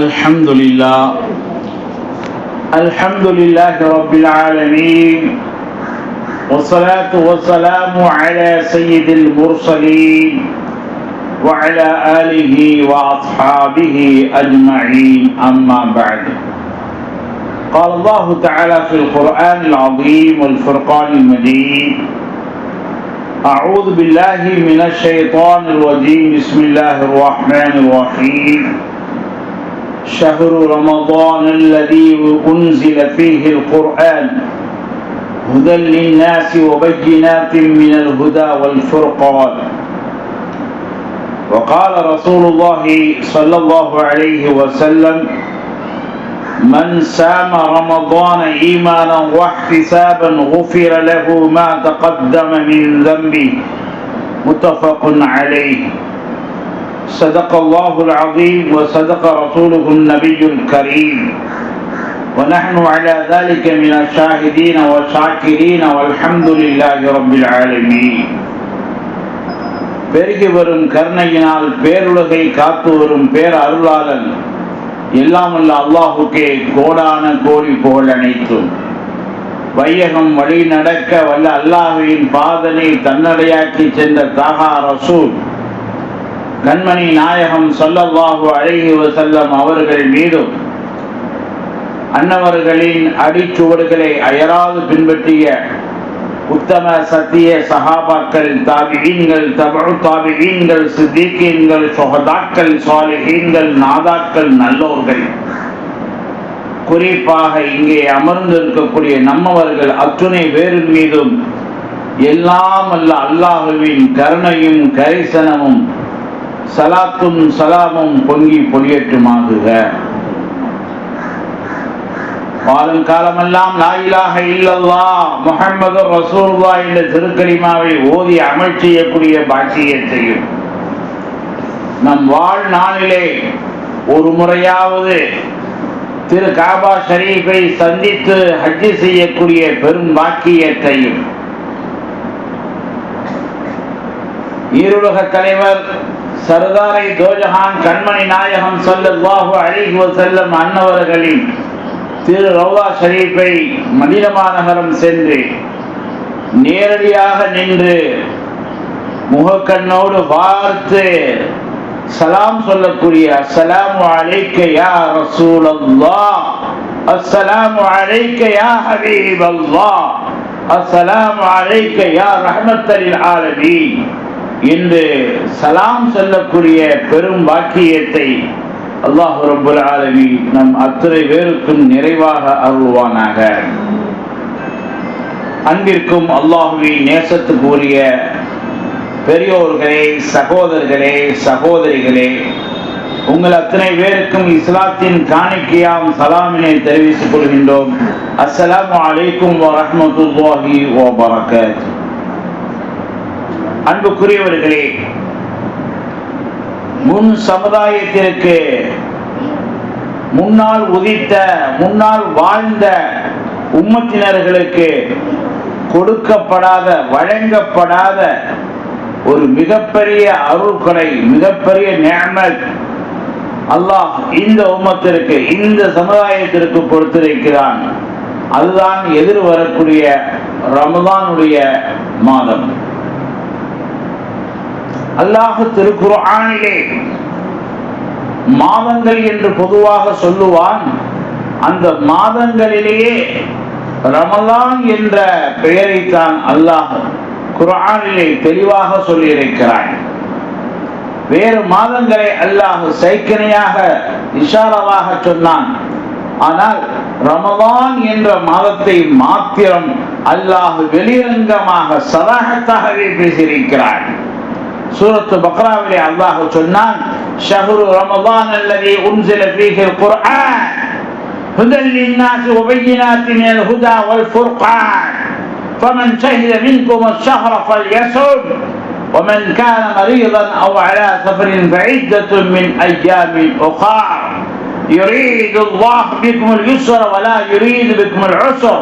الحمد لله الحمد لله رب العالمين. والصلاة والسلام على سيد المرسلين وعلى آله وأصحابه أجمعين. أما بعد. قال الله تعالى في القرآن العظيم والفرقان المجيد أعوذ بالله من الشيطان الرجيم. بسم الله الرحمن الرحيم. شهر رمضان الذي أنزل فيه القرآن. هدى للناس وبينات من الهدى والفرقان. وقال رسول الله صلى الله عليه وسلم من سام رمضان إيمانا واحتسابا غفر له ما تقدم من ذنبه. متفق عليه. صدق الله العظيم وصدق رسوله النبي الكريم ونحن على ذلك من الشاهدين والشاكرين والحمد لله رب العالمين பெருகி வரும் கருணையினால் பேருலகை காத்து வரும் பேர் அருளாளன் எல்லாம் அல்ல அல்லாஹுக்கே கோடான கோடி புகழ் அனைத்தும் வையகம் வழி நடக்க வல்ல அல்லாஹுவின் பாதனை தன்னடையாக்கி சென்ற தாகா ரசூல் கண்மணி நாயகம் சொல்லல்லாஹு அழகி செல்லம் அவர்கள் மீதும் அன்னவர்களின் அடிச்சுவடுகளை அயராது பின்பற்றிய உத்தம சத்திய சஹாபாக்கள் தாபிகீன்கள் தபு தாபிகீன்கள் சித்திகீன்கள் சொகதாக்கள் சாலிகீன்கள் நாதாக்கள் நல்லோர்கள். குறிப்பாக இங்கே அமர்ந்திருக்கக்கூடிய நம்மவர்கள் அத்துணை பேரின் மீதும் எல்லாம் அல்ல அல்லாஹுவின் கருணையும் கரிசனமும் சலாத்தும் சலாமும் பொங்கி பொழியட்டுமாகுக பாலும் காலமெல்லாம் லாயிலாக இல்லல்லா முகமது ரசூல்லா என்ற திருக்கரிமாவை ஓதி அமல் செய்யக்கூடிய பாக்கியத்தையும். நம் வாழ்நாளிலே ஒரு முறையாவது திரு காபா ஷரீஃபை சந்தித்து ஹஜ்ஜி செய்யக்கூடிய பெரும் பாக்கியத்தையும். ஈருலக தலைவர் சர்தாரை தோஜஹான் கண்மணி நாயகம் சொல்லு அலிஹி வசல்லம் அன்னவர்களின் திரு ரவுலா ஷரீஃபை மதினமா நகரம் சென்று நேரடியாக நின்று முகக்கண்ணோடு பார்த்து சலாம் சொல்லக்கூடிய அஸ்ஸலாமு அலைக்க யா ரசூலல்லாஹ் அஸ்ஸலாமு அலைக்க யா ஹபீபல்லாஹ் அஸ்ஸலாமு அலைக்க யா ரஹ்மத்தலில் ஆலமீன். இன்று சலாம் சொல்லக்கூடிய பெரும் வாக்கியத்தை அல்லாஹ் ரபுல் ஆலமி நம் அத்தனை பேருக்கும் நிறைவாக அருள்வானாக. அன்பிற்கும் அல்லாஹுவின் நேசத்துக்குரிய பெரியோர்களே சகோதரர்களே சகோதரிகளே உங்கள் அத்தனை பேருக்கும் இஸ்லாத்தின் காணிக்கையாம் சலாமினை தெரிவித்துக் கொள்கின்றோம். அஸ்ஸலாமு அலைக்கும் ஓ வபரகாத். அன்புக்குரியவர்களே முன் சமுதாயத்திற்கு முன்னால் உதித்த முன்னால் வாழ்ந்த உம்மத்தினர்களுக்கு கொடுக்கப்படாத வழங்கப்படாத ஒரு மிகப்பெரிய அருள்கொலை மிகப்பெரிய நேமல் அல்லாஹ் இந்த உம்மத்திற்கு இந்த சமுதாயத்திற்கு கொடுத்திருக்கிறான். அதுதான் எதிர் வரக்கூடிய ரமதானுடைய மாதம். அல்லாஹு திருக்குறானிலே மாதங்கள் என்று பொதுவாக சொல்லுவான் அந்த மாதங்களிலேயே ரமலான் என்ற பெயரைத்தான் அல்லாஹ் குரானிலே தெளிவாக சொல்லியிருக்கிறான். வேறு மாதங்களை அல்லாஹ் சைக்கனையாக இஷாராவாக சொன்னான். ஆனால் ரமலான் என்ற மாதத்தை மாத்திரம் அல்லாஹ் வெளிரங்கமாக சதாகத்தாகவே பேசியிருக்கிறான். சூரத்து பக்ராவிலே அல்லாஹ் சொன்னான் ஷஹ்ரு ரமதான் அல்லதி உன்சில ஃபீஹி القرآن هدى للناس وبينات من الهدى والفرقان فمن شهد منكم الشهر فليصم ومن كان مريضا او على سفر فعدة من ايام اخرى يريد الله بكم اليسر ولا يريد بكم العسر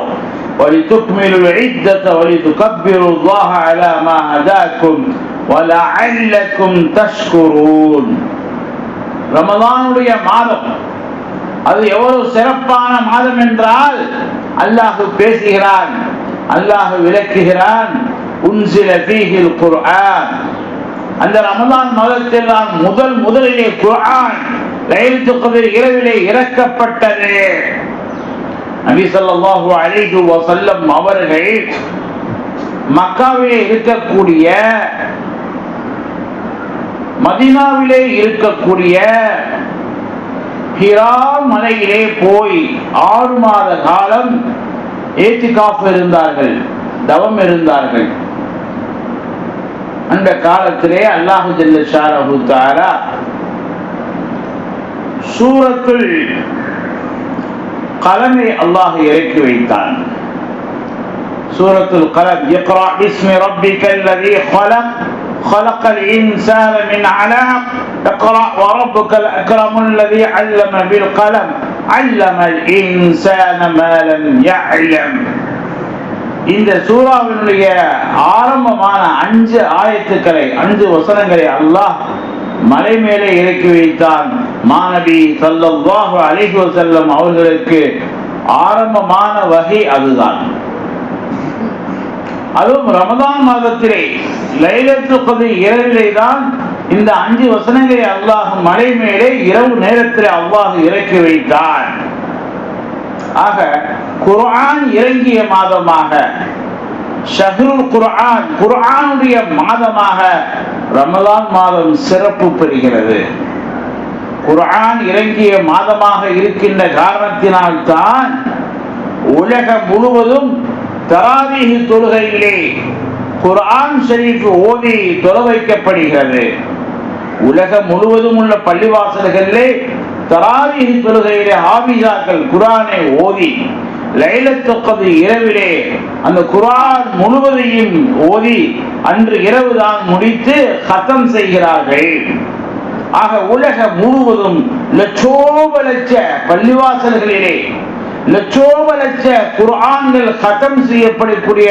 ولتكملوا العدة ولتكبروا الله على ما هداكم வலஅல்லக்கும் தஷ்குரூன் ரமலானுடைய மாதம். அது எவ்வளவு சிறப்பான மாதம் என்றால் அல்லாஹு பேசுகிறான் அல்லாஹு விளக்குகிறான் உன்சில பீஹில் குர்ஆன். அந்த ரமலான் மாதத்தில் நான் முதல் முதலிலே குர்ஆன் லைல் துக்கதில் இரவிலே இறக்கப்பட்டது. நபி சொல்லாஹு அலைஹு வசல்லம் அவர்கள் மக்காவிலே இருக்கக்கூடிய மதீனாவிலே இருக்கக்கூடிய ஹிரா மலையிலே போய் ஆறு மாத காலம் ஏத்திகாஃப் இருந்தார்கள் தவம் இருந்தார்கள். அந்த காலத்திலே அல்லாஹு ஜல்ல சூரத்துள் தஆலா கலமை அல்லாஹ் இறக்கி வைத்தான். சூரத்துல் கலம் இஸ்மி பிஸ்மி ரப்பிக்கல் خلق خلق الإنسان من علق اقرأ وربك الأكرم الذي علم بالقلم علم الإنسان ما لم يعلم இந்த சூறாவினுடைய ஆரம்பமான அஞ்சு ஆயத்துக்களை அஞ்சு வசனங்களை அல்லாஹ் மலை மேலே இறக்கி வைத்தான் மாணவி சல்லல்லாஹு அலைஹி வஸல்லம் அவர்களுக்கு ஆரம்பமான வகை அதுதான் அதுவும் ரமதான் மாதத்திலே லைலத்து கதிர் இரவிலே தான் இந்த அஞ்சு வசனங்களை அல்லாஹ் மலை மேலே இரவு நேரத்தில் அல்லாஹ் இறக்கி வைத்தான். ஆக குர்ஆன் இறங்கிய மாதமாக ஷஹ்ருல் குர்ஆன் குர்ஆனுடைய மாதமாக ரமலான் மாதம் சிறப்பு பெறுகிறது. குர்ஆன் இறங்கிய மாதமாக இருக்கின்ற காரணத்தினால்தான் உலகம் முழுவதும் தராவீஹ் தொழுகையிலே குரான் ஷரீஃப் ஓதி தொலை வைக்கப்படுகிறது. உலகம் முழுவதும் உள்ள பள்ளிவாசல்களிலே தராவீஹ் தொழுகையிலே ஹாபிஜாக்கள் குரானை ஓதி லைலத்தொக்கது இரவிலே அந்த குரான் முழுவதையும் ஓதி அன்று இரவு தான் முடித்து கத்தம் செய்கிறார்கள். ஆக உலகம் முழுவதும் லட்சோப லட்ச பள்ளிவாசல்களிலே லட்சோப லட்ச குரான்கள் கதம் செய்யப்படக்கூடிய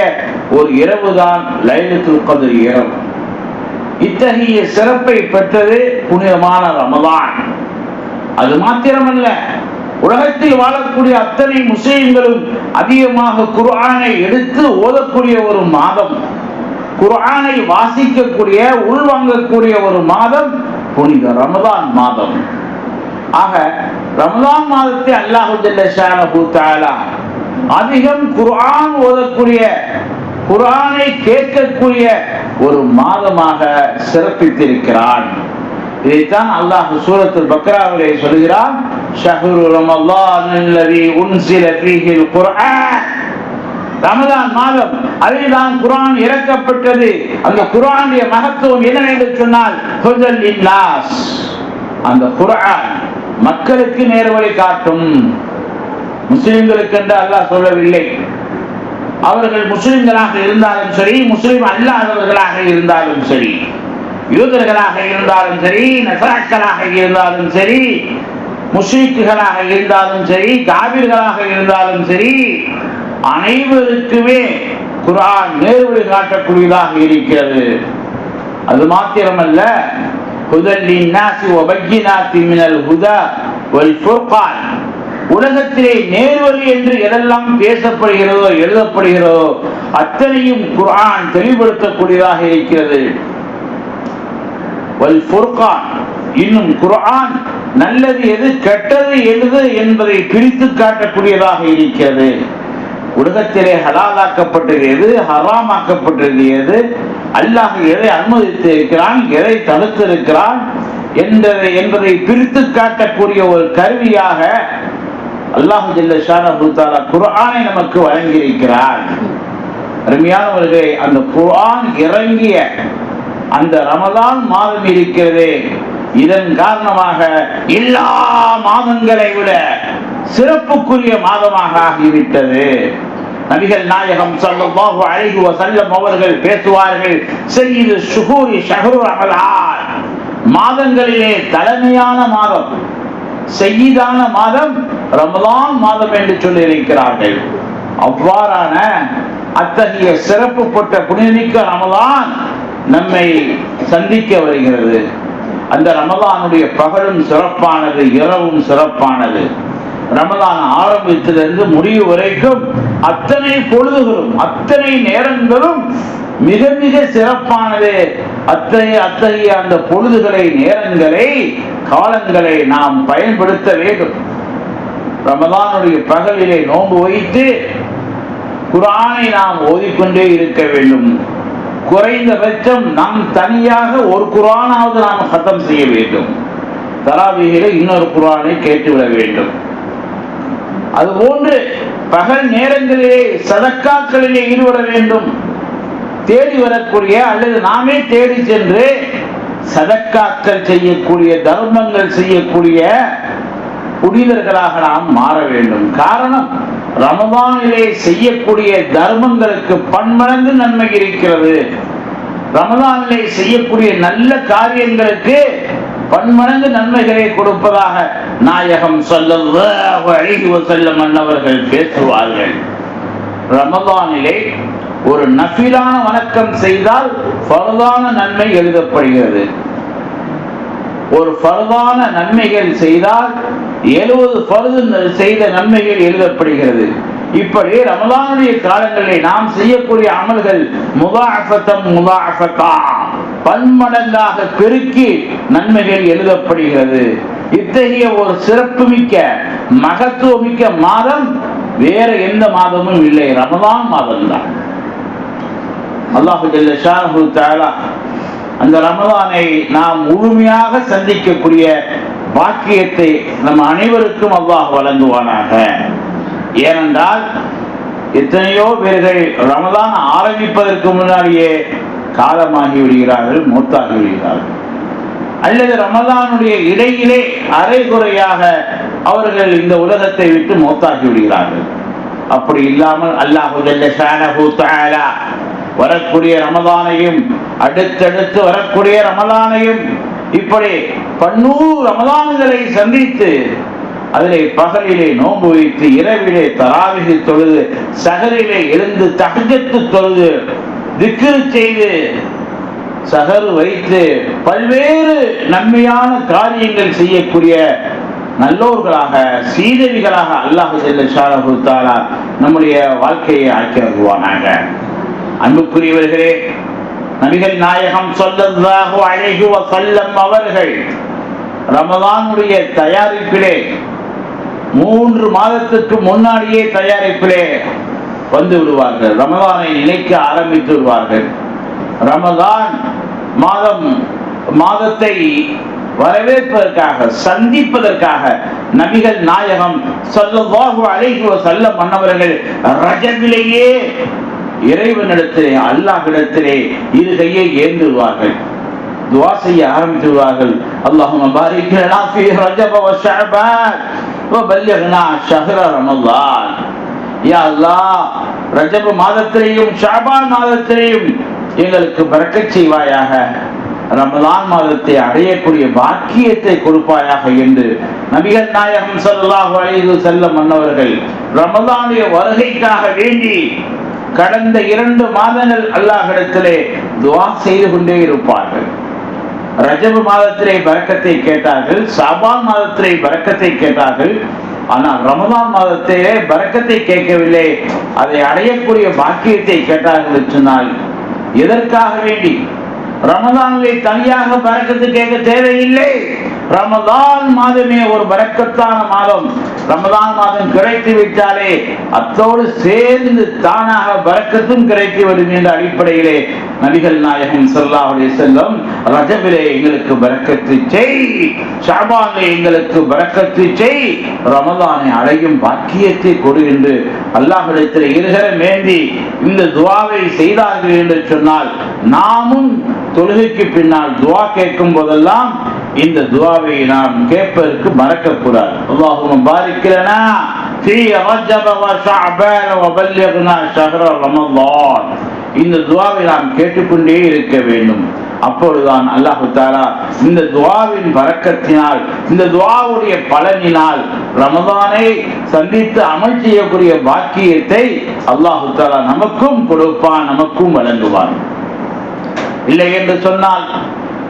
ஒரு இரவு தான் லைலத்துல் கத்ர் இரவு. இத்தகைய சிறப்பை பெற்றது புனிதமான ரமதான். அது மாத்திரமல்ல உலகத்தில் வாழக்கூடிய அத்தனை முஸ்லிம்களும் அதிகமாக குர்ஆனை எடுத்து ஓதக்கூடிய ஒரு மாதம். குர்ஆனை வாசிக்கக்கூடிய உள்வாங்கக்கூடிய ஒரு மாதம் புனித ரமதான் மாதம். ஆக ரம்லான் மாதத்தை அல்லாஹு அதிகம் குரான் ஓதக்கூடிய குரானை கேட்கக்கூடிய ஒரு மாதமாக சிறப்பித்திருக்கிறான். இதைத்தான் அல்லாஹ் சூரத்தில் பக்ராவிலே சொல்கிறான் ஷஹ்ரு ரமலான் அல்லதி உன்சில ஃபீஹில் குர்ஆன். ரமதான் மாதம் அதில்தான் குரான் இறக்கப்பட்டது. அந்த குரானுடைய மகத்துவம் என்னவென்று சொன்னால் ஹுதல் லின்னாஸ். அந்த குரான் மக்களுக்கு நேர்வழி காட்டும். முஸ்லிம்களுக்கு என்று அல்லாஹ் சொல்லவில்லை. அவர்கள் முஸ்லிம்களாக இருந்தாலும் சரி முஸ்லிம் அல்லாதவர்களாக இருந்தாலும் சரி யூதர்களாக இருந்தாலும் சரி நசராக்களாக இருந்தாலும் சரி முஸ்லிக்குகளாக இருந்தாலும் சரி காவிர்களாக இருந்தாலும் சரி அனைவருக்குமே குரான் நேர்வழி காட்டக்கூடியதாக இருக்கிறது. அது மாத்திரமல்ல ஹுதல் லின்னாசி வபய்யினாத்தி மினல் ஹுதா வல் உலகத்திலே நேர்வழி என்று எதெல்லாம் பேசப்படுகிறதோ எழுதப்படுகிறதோ அத்தனையும் குரான் தெளிவுபடுத்தக்கூடியதாக இருக்கிறது. இன்னும் குரான் நல்லது எது கெட்டது எது என்பதை பிரித்து காட்டக்கூடியதாக இருக்கிறது. உலகத்திலே ஹலாலாக்கப்பட்டது எது ஹராமாக்கப்பட்டது எது அல்லாஹ் எதை அனுமதித்து இருக்கிறான் எதை தடுத்திருக்கிறான் என்பதை என்பதை பிரித்து காட்டக்கூடிய ஒரு கருவியாக அல்லாஹு ஜல்ல ஷானஹு நமக்கு வழங்கியிருக்கிறார். அருமையானவர்களே அந்த குரான் இறங்கிய அந்த ரமதான் மாதம் இருக்கிறதே. இதன் காரணமாக எல்லா மாதங்களை விட சிறப்புக்குரிய மாதமாக ஆகிவிட்டது. நபிகள் நாயகம் ஸல்லல்லாஹு அலைஹி வஸல்லம் அவர்கள் பேசுவார்கள் சையீது சுகூரி ஷஹரு அகலார் மாதங்களிலே தலைமையான மாதம் செய்யீதான மாதம் ரமலான் மாதம் என்று சொல்லி இருக்கிறார்கள். அவ்வாறான அத்தகைய சிறப்பு பட்ட புனிதமிக்க ரமலான் நம்மை சந்திக்க வருகிறது. அந்த ரமலானுடைய பகலும் சிறப்பானது இரவும் சிறப்பானது. ரமலான் ஆரம்பித்திலிருந்து முடிவு வரைக்கும் அத்தனை பொழுதுகளும் அத்தனை நேரங்களும் மிக மிக சிறப்பானது. அத்தகைய அத்தகைய அந்த பொழுதுகளை நேரங்களை காலங்களை நாம் பயன்படுத்த வேண்டும். ரமதானுடைய பகலிலே நோன்பு வைத்து குரானை நாம் ஓதிக்கொண்டே இருக்க வேண்டும். குறைந்தபட்சம் நாம் தனியாக ஒரு குரானாவது நாம் சத்தம் செய்ய வேண்டும். தராவிகளை இன்னொரு குரானை கேட்டுவிட வேண்டும். அதுபோன்று பகல் நேரங்களிலே சதக்காக்களிலே ஈடுபட வேண்டும். தேடி வரக்கூடிய அல்லது நாமே தேடி சென்று சதக்காக்கள் செய்யக்கூடிய தர்மங்கள் செய்யக்கூடிய புனிதர்களாக நாம் மாற வேண்டும். காரணம் ரமதானிலே செய்யக்கூடிய தர்மங்களுக்கு பன்மடங்கு நன்மை இருக்கிறது. ரமதானிலே செய்யக்கூடிய நல்ல காரியங்களுக்கு பன்மடங்கு நன்மைகளை கொடுப்பதாக நாயகம் சொல்லல்லாஹு அலைஹி வஸல்லம் அன்னவர்கள் பேசுவார்கள். ரமதானிலே ஒரு நஃபிலான வணக்கம் செய்தால் பரதான நன்மை எழுதப்படுகிறது. ஒரு பரதான நன்மைகள் செய்தால் எழுபது பருது செய்த நன்மைகள் எழுதப்படுகிறது. இப்படி ரமலானுடைய காலங்களில் நாம் செய்யக்கூடிய அமல்கள் முதாஃபத்தம் முதாஃபத்தா பன்மடங்காக பெருக்கி நன்மைகள் எழுதப்படுகிறது. இத்தகைய ஒரு சிறப்புமிக்க மகத்துவமிக்க மாதம் வேற எந்த மாதமும் இல்லை. ரமதான் மாதம் தான் அல்லாஹு அந்த ரமதானை நாம் முழுமையாக சந்திக்கக்கூடிய பாக்கியத்தை நம் அனைவருக்கும் அல்லாஹ் வழங்குவானாக. ஏனென்றால் எத்தனையோ பேர்கள் ரமதான் ஆரம்பிப்பதற்கு முன்னாடியே காலமாகி விடுகிறார்கள் மூத்தாகி விடுகிறார்கள். அல்லது ரமதானுடைய இடையிலே அரைகுறையாக அவர்கள் இந்த உலகத்தை விட்டு மௌத்தாகி விடுகிறார்கள். அப்படி இல்லாமல் அல்லாஹு வரக்கூடிய ரமதானையும் அடுத்தடுத்து வரக்கூடிய ரமதானையும் இப்படி பன்னூறு ரமதான்களை சந்தித்து அதிலே பகலிலே நோன்பு வைத்து இரவிலே தராவிகை தொழுது சகலிலே எழுந்து தகஜத்து தொழுது திக்கு செய்து சகரு வைத்து பல்வேறு நன்மையான காரியங்கள் செய்யக்கூடிய நல்லோர்களாக சீதவிகளாக அல்லாஹு ஜல்ல சாலை தஆலா நம்முடைய வாழ்க்கையை ஆக்கிரகுவானாக அன்புக்குரியவர்களே நபிகள் நாயகம் சொல்லதாக அழகுவ வஸல்லம் அவர்கள் ரமதானுடைய தயாரிப்பிலே மூன்று மாதத்துக்கு முன்னாடியே தயாரிப்பிலே வந்து விடுவார்கள். ரமதானை நினைக்க ஆரம்பித்து விடுவார்கள். ரமதான் மாதம் மாதத்தை வரவேற்பதற்காக சந்திப்பதற்காக நபிகள் நாயகம் சொல்லல்லாஹு அழைக்குவ வஸல்லம் மன்னவர்கள் ரஜபிலேயே இறைவனிடத்திலே அல்லாஹிடத்திலே இரு கையை ஏந்துவார்கள். துவா செய்ய ஆரம்பித்து விடுவார்கள் அல்லாஹும்ம பாரிக் ஃபீ ரஜப வ ஷஅபான் வ ரமலான். யா அல்லாஹ் ரஜப மாதத்திலேயும் ஷஅபான் மாதத்திலேயும் எங்களுக்கு பரக்கத் செய்வாயாக. ரமலான் மாதத்தை அடையக்கூடிய பாக்கியத்தை கொடுப்பாயாக என்று நபிகள் நாயகம் ஸல்லல்லாஹு அலைஹி செல்ல மன்னவர்கள் ரமலானுடைய வருகைக்காக வேண்டி கடந்த இரண்டு மாதங்கள் அல்லாஹிடத்திலே துவா செய்து கொண்டே இருப்பார்கள். ரஜப மாதத்திலே பறக்கத்தை கேட்டார்கள் சாபான் மாதத்திலே பறக்கத்தை கேட்டார்கள். ஆனால் ரமதான் மாதத்திலே பறக்கத்தை கேட்கவில்லை அதை அடையக்கூடிய பாக்கியத்தை கேட்டார்கள் என்று சொன்னால் எதற்காக வேண்டி? ரமதானிலே தனியாக பறக்கத்து கேட்க தேவையில்லை. ரமதான் மாதமே ஒரு பறக்கத்தான மாதம். ரமதான் மாதம் கிடைத்து விட்டாலே அத்தோடு சேர்ந்து தானாக பறக்கத்தும் கிடைத்து விடும் என்ற அடிப்படையிலே நபிகள் நாயகம் சொல்லாவுடைய செல்லும் ரஜபிலே எங்களுக்கு பறக்கத்து செய். ஷாபானிலே எங்களுக்கு பறக்கத்து செய். ரமதானை அடையும் பாக்கியத்தை கொடு என்று அல்லாஹிடத்தில் இருகரை மேந்தி இந்த துவாவை செய்தார்கள் என்று சொன்னால் நாமும் தொழுகைக்கு பின்னால் துவா கேட்கும் போதெல்லாம் இந்த துவாவை நாம் கேட்பதற்கு மறக்கக்கூடாது. அல்லாஹும் பாதிக்கிறனா இந்த துவாவை நாம் கேட்டுக்கொண்டே இருக்க வேண்டும். அப்பொழுதுதான் அல்லாஹு தாரா இந்த துவாவின் வரக்கத்தினால் இந்த துவாவுடைய பலனினால் ரமதானை சந்தித்து அமல் செய்யக்கூடிய பாக்கியத்தை அல்லாஹு தாலா நமக்கும் கொடுப்பான் நமக்கும் வழங்குவான். இல்லை என்று சொன்னால்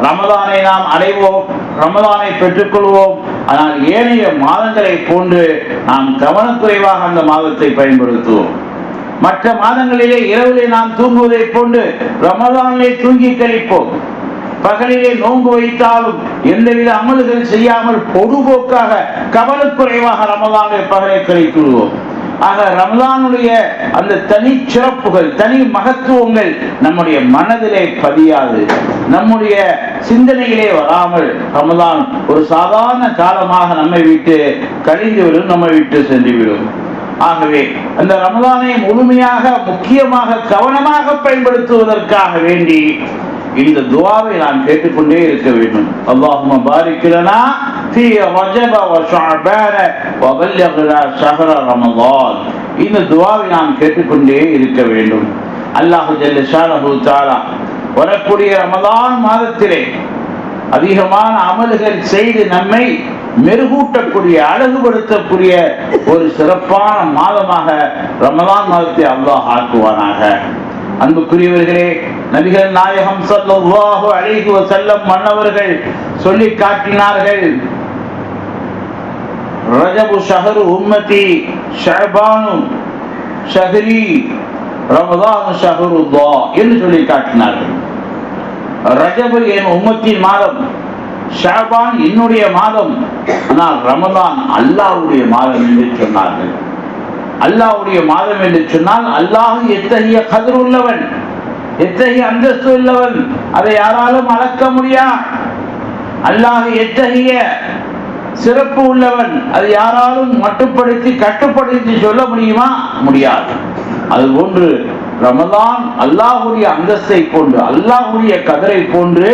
ரமதானை நாம் அடைவோம் ரமதானை பெற்றுக்கொள்வோம். ஆனால் ஏனைய மாதங்களை போன்று நாம் கவனக்குறைவாக அந்த மாதத்தை பயன்படுத்துவோம். மற்ற மாதங்களிலே இரவிலே நாம் தூங்குவதை போன்று ரமதானிலே தூங்கி கழிப்போம். பகலிலே நோன்பு வைத்தாலும் எந்தவித அமல்கள் செய்யாமல் பொதுபோக்காக கவனக்குறைவாக ரமதானை பகலை கழித்துவோம் ஆக ரமதானுடைய அந்த தனி சிறப்புகள் தனி மகத்துவங்கள் நம்முடைய மனதிலே பதியாது. நம்முடைய சிந்தனையிலே வராமல் ரமதான் ஒரு சாதாரண காலமாக நம்மை விட்டு கழிந்துவிடும் நம்மை விட்டு சென்றுவிடும். ஆகவே அந்த ரமதானை முழுமையாக முக்கியமாக கவனமாக பயன்படுத்துவதற்காக வேண்டி இந்த துவாவை நாம் கேட்டுக்கொண்டே இருக்க வேண்டும் அல்லாஹும்ம பாரிக் லனா في رجب وشعبان وبلغنا شهر رمضان இந்த துவாவை நாம் கேட்டுக்கொண்டே இருக்க வேண்டும் அல்லாஹு ஜல்ல ஷானஹு தஆலா வரக்கூடிய ரமதான் மாதத்திலே அதிகமான அமல்கள் செய்து நம்மை மெருகூட்டக்கூடிய அழகுபடுத்தக்கூடிய ஒரு சிறப்பான மாதமாக ரமதான் மாதத்தை அல்லாஹ் ஆக்குவானாக அன்புக்குரியவர்களே நபிகள் நாயகம் ஸல்லல்லாஹு அலைஹி மன்னவர்கள் சொல்லி காட்டினார்கள் ரஜபு ஷஹரு உம்மதி ஷஅபானு ஷஹரி ரமதானு ஷஹருல்லா என்று சொல்லி காட்டினார்கள். ரஜபு என் உம்மத்தின் மாதம் ஷஹபான் என்னுடைய மாதம் ஆனால் ரமதான் அல்லாஹ்வுடைய மாதம் என்று சொன்னார்கள். அல்லாஹ்வுடைய மாதம் என்று சொன்னால் அல்லாஹ் எத்தகைய கதிர் உள்ளவன் எத்தகைய அந்தஸ்து உள்ளவன் அதை யாராலும் அளக்க முடியா? அல்லாஹ் எத்தகைய சிறப்பு உள்ளவன் அது யாராலும் மட்டுப்படுத்தி கட்டுப்படுத்தி சொல்ல முடியுமா? முடியாது. அது போன்று ரமதான் அல்லாஹுடைய அந்தஸ்தை போன்று அல்லாஹுடைய கதரை போன்று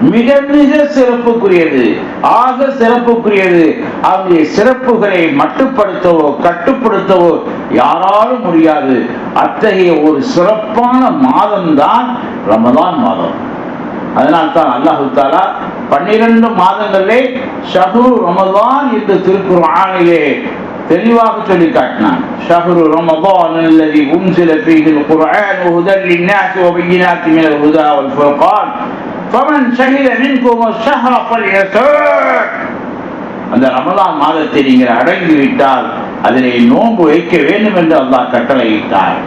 மிக மிக சிறப்புக்குரியது. ஆக சிறப்புக்குரியது. அவருடைய சிறப்புகளை மட்டுப்படுத்தவோ கட்டுப்படுத்தவோ யாராலும் முடியாது. அத்தகைய ஒரு சிறப்பான மாதம் தான் ரமதான் மாதம். அதனால்தான் அல்லாஹு தாலா பன்னிரண்டு மாதங்களிலே ஷஹுரு ரமதான் என்று திருக்குறள் ஆணையிலே தெளிவாக சொல்லி காட்டினான். ஷஹரு ரமதான் அல்லதி உன்சில ஃபீஹில் குர்ஆன் ஹுதல் லின்னாஸ் வ பையினாத்தி பவன் சகில அந்த ரமலான் மாதத்தை நீங்கள் அடங்கி விட்டால் அதனை நோன்பு வைக்க வேண்டும் என்று அல்லாஹ் கட்டளையிட்டார்.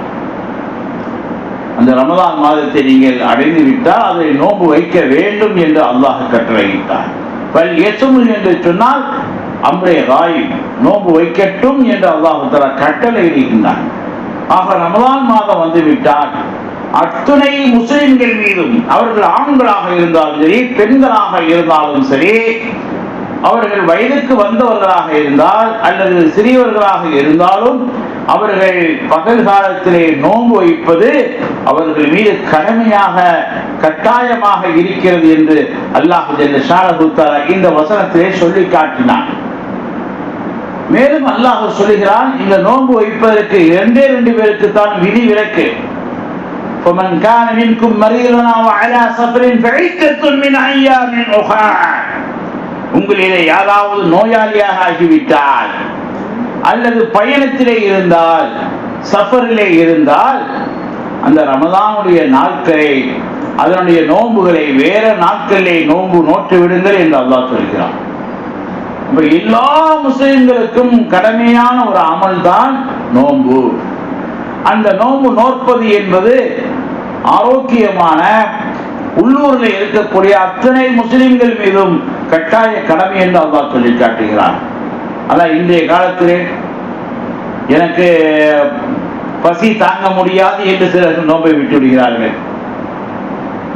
அந்த ரமலான் மாதத்தை நீங்கள் அடைந்து விட்டால் அதை நோன்பு வைக்க வேண்டும் என்று அல்லாஹ் கட்டளையிட்டார். பல் எசுமு என்று சொன்னால் அம்ரே ராய் நோன்பு வைக்கட்டும் என்று அல்லாஹு தலா கட்டளை இருக்கின்றார் ஆக ரமதான் மாதம் வந்துவிட்டால் அத்துணை முஸ்லிம்கள் மீதும் அவர்கள் ஆண்களாக இருந்தாலும் சரி பெண்களாக இருந்தாலும் சரி அவர்கள் வயதுக்கு வந்தவர்களாக இருந்தால் அல்லது சிறியவர்களாக இருந்தாலும் அவர்கள் பகல் காலத்திலே நோன்பு வைப்பது அவர்கள் மீது கடமையாக கட்டாயமாக இருக்கிறது என்று அல்லாஹு ஜல்ல இந்த வசனத்திலே சொல்லி காட்டினான். மேலும் அல்லாஹ் சொல்லுகிறான் இந்த நோன்பு வைப்பதற்கு இரண்டே ரெண்டு பேருக்கு தான் விதி விலக்கு. فمن كان منكم مريضا او على سفر فعدة من ايام اخرى உங்களிலே யாராவது நோயாளியாக ஆகிவிட்டால் அல்லது பயணத்திலே இருந்தால் சஃபரிலே இருந்தால் அந்த ரமதானுடைய நாட்களை அதனுடைய நோன்புகளை வேற நாட்களிலே நோன்பு நோட்டு விடுங்கள் என்று அல்லாஹ் சொல்கிறான் இப்ப எல்லா முஸ்லிம்களுக்கும் கடமையான ஒரு அமல் தான் நோன்பு அந்த நோன்பு நோற்பது என்பது ஆரோக்கியமான உள்ளூரில் இருக்கக்கூடிய அத்தனை முஸ்லிம்கள் மீதும் கட்டாய கடமை என்று அல்லா சொல்லி காட்டுகிறான். அதான் இன்றைய காலத்திலே எனக்கு பசி தாங்க முடியாது என்று சிலர் நோன்பை விட்டு விடுகிறார்கள்.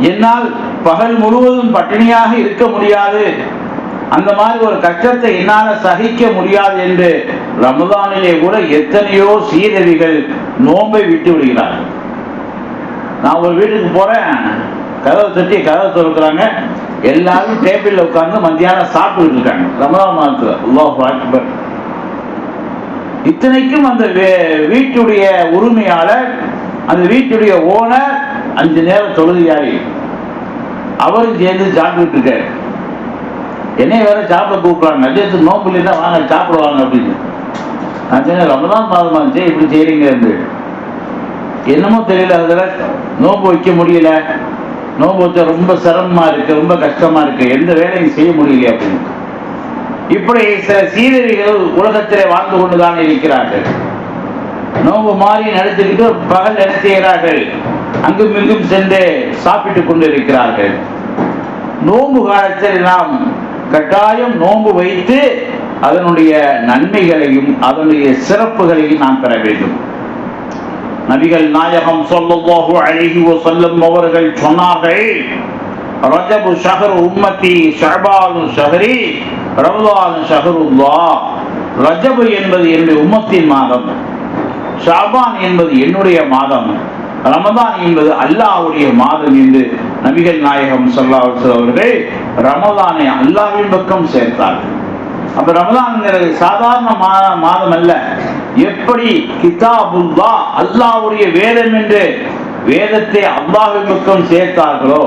என்னால் பகல் முழுவதும் பட்டினியாக இருக்க முடியாது. அந்த மாதிரி ஒரு கஷ்டத்தை என்னால் சகிக்க முடியாது என்று ரமதானிலே கூட எத்தனையோ சீரடிகள் நோன்பை விட்டு விடுகிறார் நான் ஒரு வீட்டுக்கு போகிறேன் கதவை தட்டி கதவை திறக்கிறாங்க. எல்லாரும் டேபிளில் உட்காந்து மத்தியானம் சாப்பிட்டு இருக்காங்க. ரமதான் மாதத்தில். அல்லாஹ் அக்பர். இத்தனைக்கும் அந்த வே- வீட்டுடைய உரிமையாளர் அந்த வீட்டுடைய ஓனர் அஞ்சு நேரம் தொழுதியாரி அவரும் சேர்ந்து சாப்பிட்டு இருக்காரு. என்னைய வேற சாப்பிட கூப்பிடுவாங்க. மதியத்துக்கு நோம்பு தான் வாங்க சாப்பிடுவாங்க அப்படின்னு. நான் சொன்னேன் ரமதான் மாதம் இருந்துச்சு இப்படி செய்கிறீங்க இருந்து என்னமோ தெரியல அதில் நோம்பு வைக்க முடியல. நோன்பு வச்சா ரொம்ப சிரமமாக இருக்குது ரொம்ப கஷ்டமாக இருக்குது எந்த வேலையும் செய்ய முடியல அப்படின்னு. இப்படி சில சீரழிகள் உலகத்திலே வாழ்ந்து கொண்டுதான் இருக்கிறார்கள். நோம்பு மாறி நடத்திக்கிட்டு பகல் என்ன செய்கிறார்கள்? அங்கும் இங்கும் சென்று கொண்டு இருக்கிறார்கள் நோம்பு காலத்தில் நாம் கட்டாயம் நோன்பு வைத்து அதனுடைய நன்மைகளையும் அதனுடைய சிறப்புகளையும் நாம் பெற வேண்டும். நபிகள் நாயகம் ஸல்லல்லாஹு அலைஹி சொல்லும் அவர்கள் சொன்னார்கள் ரஜபு ஷஹர் உம்மத்தி ஷஅபானு ஷஹரி ரமலான் ஷஹருல்லா ரஜபு என்பது என்னுடைய உம்மத்தின் மாதம் ஷாபான் என்பது என்னுடைய மாதம் ரமதான் என்பது அல்லாஹ்வுடைய மாதம் என்று நபிகள் நாயகம் ஸல்லல்லாஹு அலைஹி அவர்கள் ரமதானை அல்லாவின் பக்கம் சேர்த்தார்கள். அப்ப ரமதான்ங்கிறது சாதாரண மா- மாதம் அல்ல. எப்படி கிதாபுல்லா அல்லாவுடைய வேதம் என்று வேதத்தை அல்லாவின் பக்கம் சேர்த்தார்களோ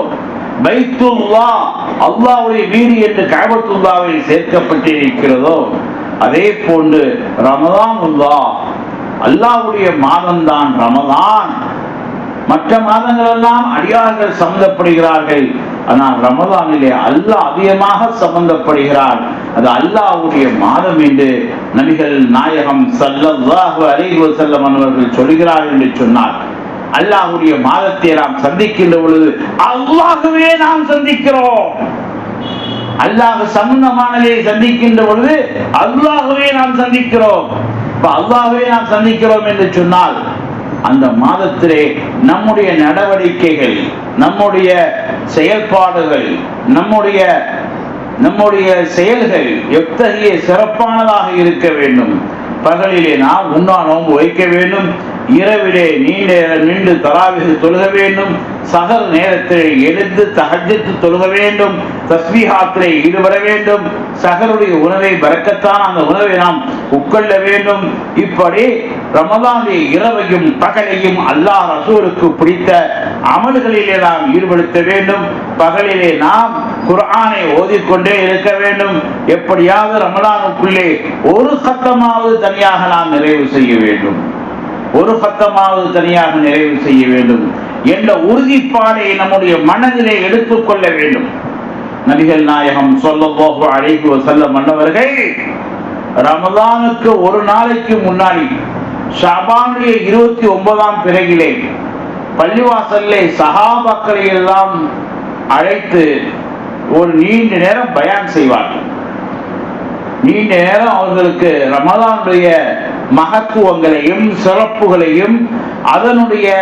பைத்துல்லா அல்லாவுடைய வீடு என்று கஅபத்துல்லாவில் சேர்க்கப்பட்டிருக்கிறதோ அதே போன்று ரமதான் உல்லா அல்லாவுடைய மாதம்தான் ரமதான் மற்ற மாதங்கள் எல்லாம் அடியார்கள் சம்பந்தப்படுகிறார்கள் ஆனால் ரமதானிலே அல்லாஹ் அதிகமாக சம்பந்தப்படுகிறார் அது அல்லாஹ்வுடைய மாதம் என்று நபிகள் நாயகம் ஸல்லல்லாஹு அலைஹி வஸல்லம் அவர்கள் சொல்கிறார்கள் என்று சொன்னார் அல்லாஹுடைய மாதத்தை நாம் சந்திக்கின்ற பொழுது அல்லாகவே நாம் சந்திக்கிறோம். அல்லாஹ் சம்பந்தமானதை சந்திக்கின்ற பொழுது அல்லாகவே நாம் சந்திக்கிறோம். இப்ப நாம் சந்திக்கிறோம் என்று சொன்னால் அந்த மாதத்திலே நம்முடைய நடவடிக்கைகள் நம்முடைய செயல்பாடுகள் நம்முடைய நம்முடைய செயல்கள் எத்தகைய சிறப்பானதாக இருக்க வேண்டும்? பகலிலே நாம் உண்ணா நோன்பு வைக்க வேண்டும். இரவிலே நீண்ட நின்று தராவிகு தொழுக வேண்டும். சகல் நேரத்தில் எழுந்து தகஜத்து தொழுக வேண்டும். தஸ்பீஹாத்திலே ஈடுபட வேண்டும். சகருடைய உணவை பறக்கத்தான் அந்த உணவை நாம் உட்கொள்ள வேண்டும். இப்படி ரமதானுடைய இரவையும் பகலையும் அல்லாஹ் ரசூலுக்கு பிடித்த அமல்களிலே நாம் ஈடுபடுத்த வேண்டும். பகலிலே நாம் குர்ஆனை ஓதிக்கொண்டே இருக்க வேண்டும். எப்படியாவது ரமலானுக்குள்ளே ஒரு சத்தமாவது தனியாக நாம் நிறைவு செய்ய வேண்டும். ஒரு பக்கமாவது தனியாக நிறைவு செய்ய வேண்டும். என்ற உறுதிப்பாடை நம்முடைய மனதிலே எடுத்துக்கொள்ள வேண்டும். நபிகள் நாயகம் சொல்லப்போக அழைப்பு செல்ல மன்னவர்கள் ரமதானுக்கு ஒரு நாளைக்கு முன்னாடி ஷாபானுடைய இருபத்தி ஒன்பதாம் பிறகிலே பள்ளிவாசல்லே சகாபாக்களை எல்லாம் அழைத்து ஒரு நீண்ட நேரம் பயான் செய்வார்கள். நீண்ட நேரம் அவர்களுக்கு ரமதானுடைய மகத்துவங்களையும் சிறப்புகளையும் அதனுடைய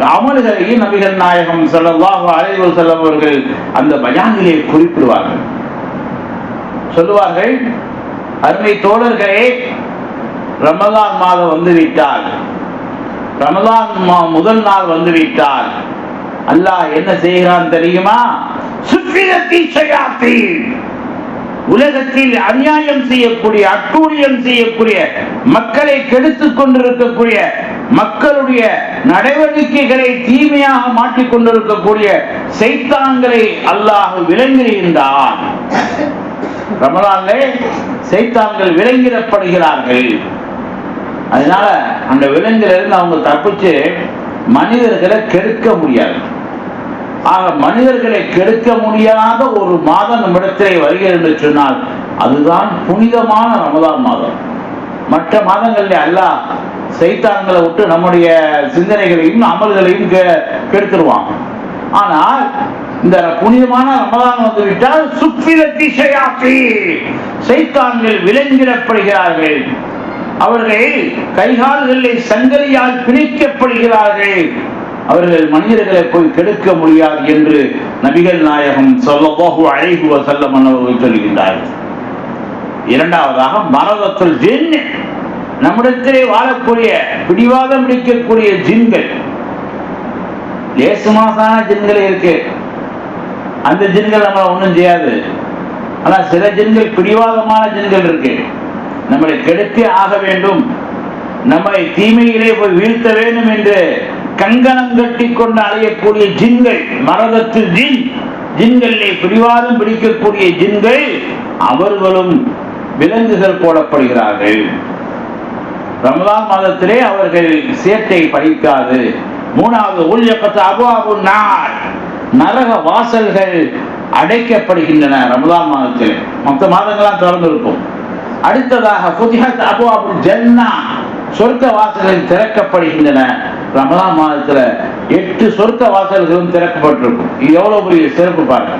அமல்களையும் நபிகள் நாயகம் செல்லவாக அலைஹி செல்லவர்கள் அவர்கள் அந்த பயானிலே குறிப்பிடுவார்கள். சொல்லுவார்கள் அருமை தோழர்களே ரமலான் மாதம் வந்துவிட்டால் ரமலான் மா- முதல் நாள் வந்துவிட்டால் அல்லாஹ் என்ன செய்கிறான் தெரியுமா? சுற்றிலத்தி ஷயாத்தீன். உலகத்தில் அநியாயம் செய்யக்கூடிய அட்டூழியம் செய்யக்கூடிய மக்களை கெடுத்துக் கொண்டிருக்கக்கூடிய மக்களுடைய நடவடிக்கைகளை தீமையாக மாற்றிக் கொண்டிருக்கக்கூடிய சைத்தான்களை அல்லாஹ் விளங்குகின்றான். ரமலான்லே சைத்தான்கள் விலங்கிடப்படுகிறார்கள் அதனால அந்த விலங்கிலிருந்து அவங்க தப்பிச்சு மனிதர்களை கெடுக்க முடியாது. ஆக மனிதர்களை கெடுக்க முடியாத ஒரு மாதம் நம்மிடத்திலே வருகிறது என்று சொன்னால் அதுதான் புனிதமான ரமதான் மாதம். மற்ற மாதங்களில் அல்லாஹ் சைத்தான்களை விட்டு நம்முடைய சிந்தனைகளையும் அமல்களையும் கெடுத்துருவான். ஆனால் இந்த புனிதமான ரமதான் வந்து விட்டால் சுப்பிரத்தி சைத்தான்கள் விலங்கிடப்படுகிறார்கள். அவர்கள் கைகால்களை சங்கலியால் பிணைக்கப்படுகிறார்கள். அவர்கள் மனிதர்களை போய் கெடுக்க முடியாது என்று நபிகள் நாயகம் ஸல்லல்லாஹு அழைகுவ வஸல்லம் அவர்கள் சொல்கின்றார்கள். இரண்டாவதாக மரதத்தில் ஜின் நம்மிடத்திலே வாழக்கூடிய பிடிவாதம் பிடிக்கக்கூடிய ஜின்கள். லேசு மாசான ஜின்கள் இருக்கு. அந்த ஜின்கள் நம்மளை ஒன்றும் செய்யாது. ஆனா சில ஜின்கள் பிடிவாதமான ஜின்கள் இருக்கு. நம்மளை கெடுத்தே ஆக வேண்டும். நம்மளை தீமையிலே போய் வீழ்த்த வேண்டும் என்று கங்கணம் கட்டி கொண்டு அலையக்கூடிய ஜின்கள் மரதத்து ஜின் ஜின்களிலே பிடிவாதம் பிடிக்கக்கூடிய ஜின்கள் அவர்களும் விலங்குகள் போடப்படுகிறார்கள். ரமலான் மாதத்திலே அவர்கள் சேட்டை படிக்காது. மூணாவது ஊழியப்பட்ட அபுவாபு நாள் நரக வாசல்கள் அடைக்கப்படுகின்றன ரமலான் மாதத்தில். மொத்த மாதங்களாம் திறந்து இருக்கும் அடுத்ததாக புதிய அபு அபு ஜன்னா சொர்க்க வாசல்கள் திறக்கப்படுகின்றன. ரமலா மாதத்துல எட்டு சொர்க்க வாசல்களும் திறக்கப்பட்டிருக்கும். இது எவ்வளவு பெரிய சிறப்பு பாருங்க.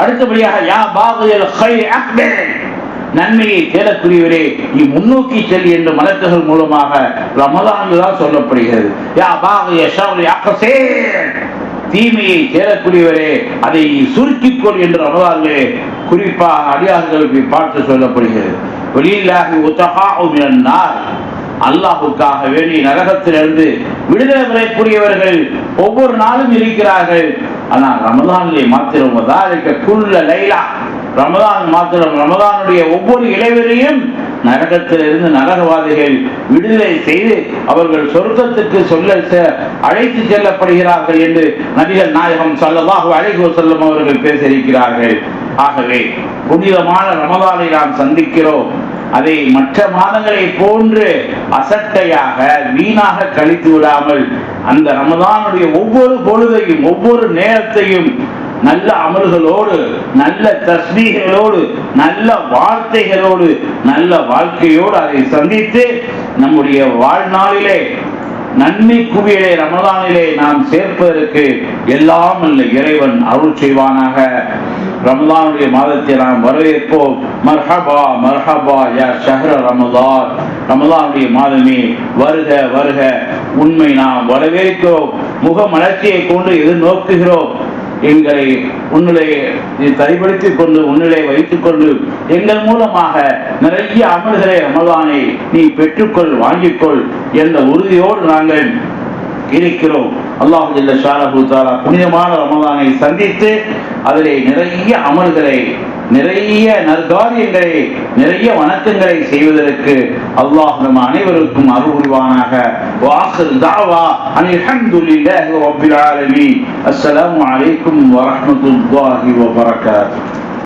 அடுத்தபடியாக யா பாகுயல் ஹைர் அக்பர் நன்மையை தேடக்கூடியவரே நீ முன்னோக்கி செல் என்று மலக்குகள் மூலமாக ரமலானில் தான் சொல்லப்படுகிறது. யா பாகுய ஷவுரி தீமையை தேடக்கூடியவரே அதை சுருக்கிக்கொள் என்று ரமலானிலே குறிப்பாக அடியார்களுக்கு பார்த்து சொல்லப்படுகிறது. வெளியிலாகி உத்தகா அல்லாஹுக்காக வேண்டி நரகத்திலிருந்து விடுதலை பெறக்கூடியவர்கள் ஒவ்வொரு நாளும் இருக்கிறார்கள். ஆனால் ரமதானிலே மாத்திரம் குள்ள லைலா. ரமதான் மாத்திரம் ரமதானுடைய ஒவ்வொரு இளைவரையும் நரகத்திலிருந்து நரகவாதிகள் விடுதலை செய்து அவர்கள் சொர்க்கத்துக்கு சொல்ல செ- அழைத்து செல்லப்படுகிறார்கள் என்று நபிகள் நாயகம் சொல்லதாக அழைகோ செல்லும் அவர்கள் பேசியிருக்கிறார்கள். ஆகவே புனிதமான ரமதானை நாம் சந்திக்கிறோம். அதை மற்ற மாதங்களை போன்று அசட்டையாக வீணாக கழித்து விடாமல் அந்த ரமதானுடைய ஒவ்வொரு பொழுதையும் ஒவ்வொரு நேரத்தையும் நல்ல அமல்களோடு நல்ல தஸ்மீகளோடு நல்ல வார்த்தைகளோடு நல்ல வாழ்க்கையோடு அதை சந்தித்து நம்முடைய வாழ்நாளிலே நன்மை குவியலை ரமதானிலே நாம் சேர்ப்பதற்கு எல்லாம் அல்ல இறைவன் அருள் செய்வானாக. ரம்லானுடைய மாதத்தை நாம் வரவேற்போம். மர்ஹபா மர்ஹபா யா ஷஹர ரமதான் ரமதானுடைய மாதமே வருக வருக. உண்மை நாம் வரவேற்கிறோம். முகமலர்ச்சியை கொண்டு எதிர்நோக்குகிறோம். எங்களை உன்னிலே நீ தரிப்படுத்திக் கொண்டு உன்னிலே வைத்துக் கொண்டு எங்கள் மூலமாக நிறைய அமல்களை ரமதானை நீ பெற்றுக்கொள் வாங்கிக்கொள் என்ற உறுதியோடு நாங்கள் இருக்கிறோம். அல்லாஹ் ஜல்ல புனிதமான ரமதானை சந்தித்து அதிலே நிறைய அமல்களை நிறைய நற்காரியங்களை நிறைய வணக்கங்களை செய்வதற்கு அல்லாஹ் நம் அனைவருக்கும் அருள் புரிவானாக. வாசல் தாவா அனில் அஸ்ஸலாமு அலைக்கும் வரஹ்மத்துல்லாஹி வபரகாத்துஹு